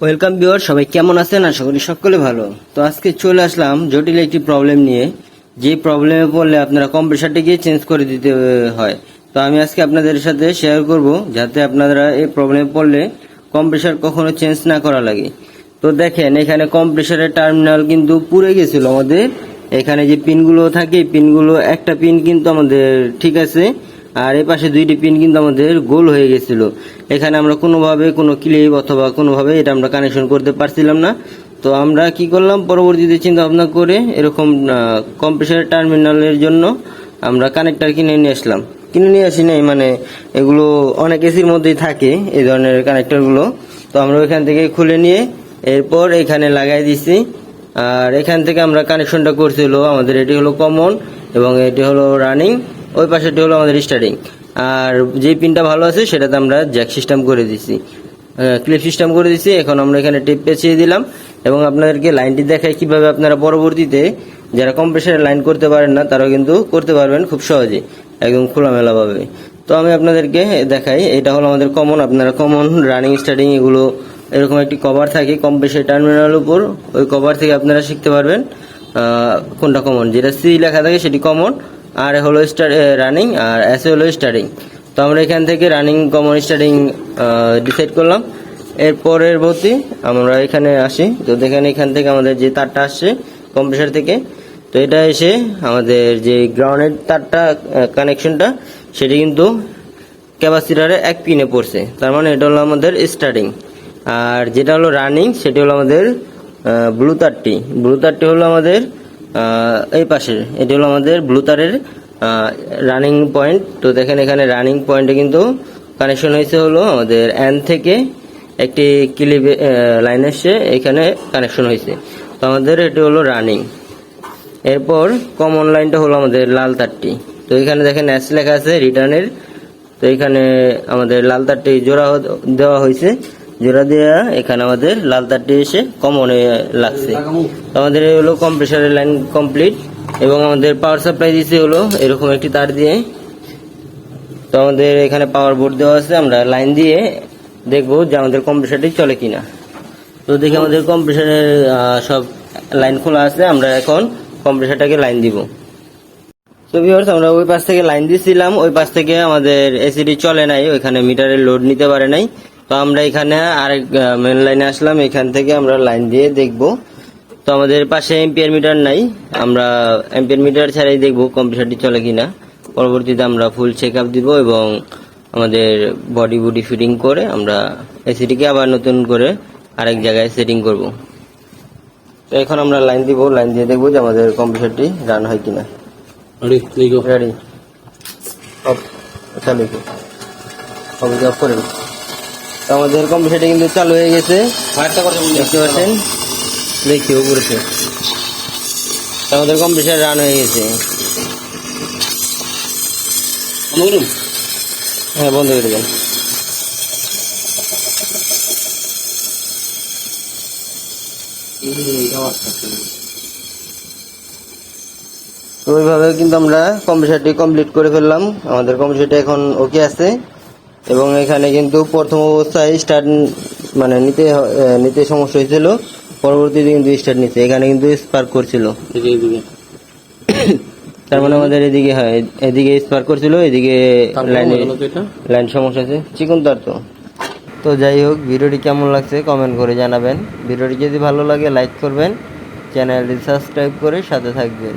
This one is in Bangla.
ওয়েলকাম বিওর সবাই কেমন আছেন? আশা করি সকলে ভালো। তো আজকে চলে আসলাম জটিল একটি প্রবলেম নিয়ে। যে প্রবলেমে পড়লে আপনারা কম্প্রেসারটিকে চেঞ্জ করে দিতে হয়। তো আমি আজকে আপনাদের সাথে শেয়ার করব, যাতে আপনারা এই প্রবলেমে পড়লে কম্প্রেসার কখনো চেঞ্জ না করা লাগে। তো দেখেন, এখানে কম্প্রেসারের টার্মিনাল কিন্তু পুড়ে গেছিল আমাদের। এখানে যে পিনগুলো থাকে পিনগুলো, একটা পিন কিন্তু আমাদের ঠিক আছে। আর এই পাশে দুইটি পিন কিন্তু আমাদের গোল হয়ে গেছিল। এখানে আমরা কোনোভাবে কোনো ক্লিপ অথবা কোনোভাবে এটা আমরা কানেকশন করতে পারছিলাম না। তো আমরা কি করলাম? পরবর্তীতে চিন্তা ভাবনা করে এরকম কম্প্রেসার টার্মিনালের জন্য আমরা কানেক্টার কিনে নিয়ে আসলাম। কিনে নিয়ে আসি নাই মানে এগুলো অনেক এসির মধ্যেই থাকে এই ধরনের কানেক্টারগুলো তো আমরা ওইখান থেকে খুলে নিয়ে এরপর এখানে লাগাই দিছি। আর এখান থেকে আমরা কানেকশনটা করছি হলো আমাদের এটি হলো কমন এবং এটি হলো রানিং ওই পাশেটি হলো আমাদের স্টার্টিং আর যে পিনটা ভালো আছে, সেটাতে আমরা জ্যাক সিস্টেম করে দিছি। ক্লিপ সিস্টেম করে দিছি, এখন আমরা এখানে টেপ পেঁচিয়ে দিলাম। এবং আপনাদেরকে লাইনটি দেখাই কীভাবে আপনারা পরবর্তীতে যারা কম্প্রেসারে লাইন করতে পারেন না, তারাও কিন্তু করতে পারবেন খুব সহজে, একদম খোলামেলাভাবে। তো আমি আপনাদেরকে দেখাই, এটা হলো আমাদের কমন আপনারা কমন রানিং স্টার্টিং এগুলো এরকম একটি কভার থাকে কম্প্রেসার টার্মিনাল উপর। ওই কভার থেকে আপনারা শিখতে পারবেন কোনটা কমন যেটা সি লেখা থাকে সেটি কমন আর হলো স্টার রানিং আর এস হলো স্টার্টিং তো আমরা এখান থেকে রানিং কমন স্টার্টিং ডিসাইড করলাম। এর পরবর্তী আমরা এখানে আসি। তো দেখেন এখান থেকে আমাদের যে তারটা আসছে কম্প্রেসার থেকে, তো এটা এসে আমাদের যে গ্রাউন্ডের তারটা কানেকশনটা সেটি কিন্তু ক্যাপাসিটারে এক পিনে পড়ছে। তার মানে এটা হলো আমাদের স্টার্টিং আর যেটা হলো রানিং সেটি হলো আমাদের ব্লু তারটি। ব্লু তারটি হলো আমাদের এই পাশের এটি হলো আমাদের ব্লু তারের রানিং পয়েন্ট তো দেখেন এখানে রানিং পয়েন্টে কিন্তু কানেকশন হয়েছে হলো আমাদের এন থেকে একটি ক্লিপ লাইন এসে এখানে কানেকশন হয়েছে। তো আমাদের এটি হলো রানিং এরপর কমন লাইনটা হলো আমাদের লাল তারটি। তো এখানে দেখেন এস লেখা আছে রিটার্নের তো এখানে আমাদের লাল তারটি জোড়া দেওয়া হয়েছে। জোড়া দেওয়া এখানে আমাদের লাল তারটি এসে কমনে লাগছে। তো আমাদের হলো কম্প্রেসারের লাইন কমপ্লিট এবং আমাদের পাওয়ার সাপ্লাই দিতে হলো এরকম একটি তার দিয়ে। তো আমাদের এখানে পাওয়ার বোর্ড দেওয়া আছে, আমরা লাইন দিয়ে দেখব যে আমাদের কম্প্রেসারটি চলে কিনা। তো দেখি আমাদের কম্প্রেসারের সব লাইন খোলা আছে, আমরা এখন কম্প্রেসারটাকে লাইন দিব। তো ভিউয়ার্স আমরা ওই পাশ থেকে লাইন দিছিলাম, ওই পাশ থেকে আমাদের এসিডি চলে নাই, ওইখানে মিটারের লোড নিতে পারে নাই। তো আমরা এখানে আরেক মেন লাইনে আসলাম। এখান থেকে আমরা লাইন দিয়ে দেখব। তো আমাদের পাশে এম্পিয়ার মিটার নাই। আমরা এম্পিয়ার মিটার ছাড়াই দেখব কম্পিউটারটি চলে কিনা। পরবর্তীতে আমরা ফুল চেক আপ দিব এবং আমাদের বডি বডি ফিটিং করে আমরা এসিটিকে আবার নতুন করে আরেক জায়গায় সেটিং করব। তো এখন আমরা লাইন দিব। লাইন দিয়ে দেখব যে আমাদের কম্পিউটারটি রান হয় কিনা। There রেডি অফ চালু কম্পিউটার অফ করে। তো আমাদের কম্পিউটারটা কিন্তু চালু হয়ে গেছে। দেখতে পাচ্ছেন? দেখি উপরেছে তো আমাদের কম্পিউটার রান হয়ে গেছে। হ্যাঁ বন্ধ করে তো ওইভাবে কিন্তু আমরা কম্পিউটারটি কমপ্লিট করে ফেললাম। আমাদের কম্পিউটারটা এখন ওকে আছে। এবং এখানে কিন্তু প্রথম অবস্থায় স্টার্ট মানে নিতে নিতে সমস্যা হয়েছিল। পরবর্তীতে কিন্তু স্টার্ট নিচ্ছে এখানে কিন্তু স্পার্ক করছিল। তার মানে আমাদের এদিকে হয়। এদিকে স্পার্ক করছিল এদিকে লাইনে লাইন সমস্যা আছে চিকন তার তো। তো যাই হোক ভিডিওটি কেমন লাগছে কমেন্ট করে জানাবেন। ভিডিওটি যদি ভালো লাগে লাইক করবেন। চ্যানেলটি সাবস্ক্রাইব করে সাথে থাকবেন।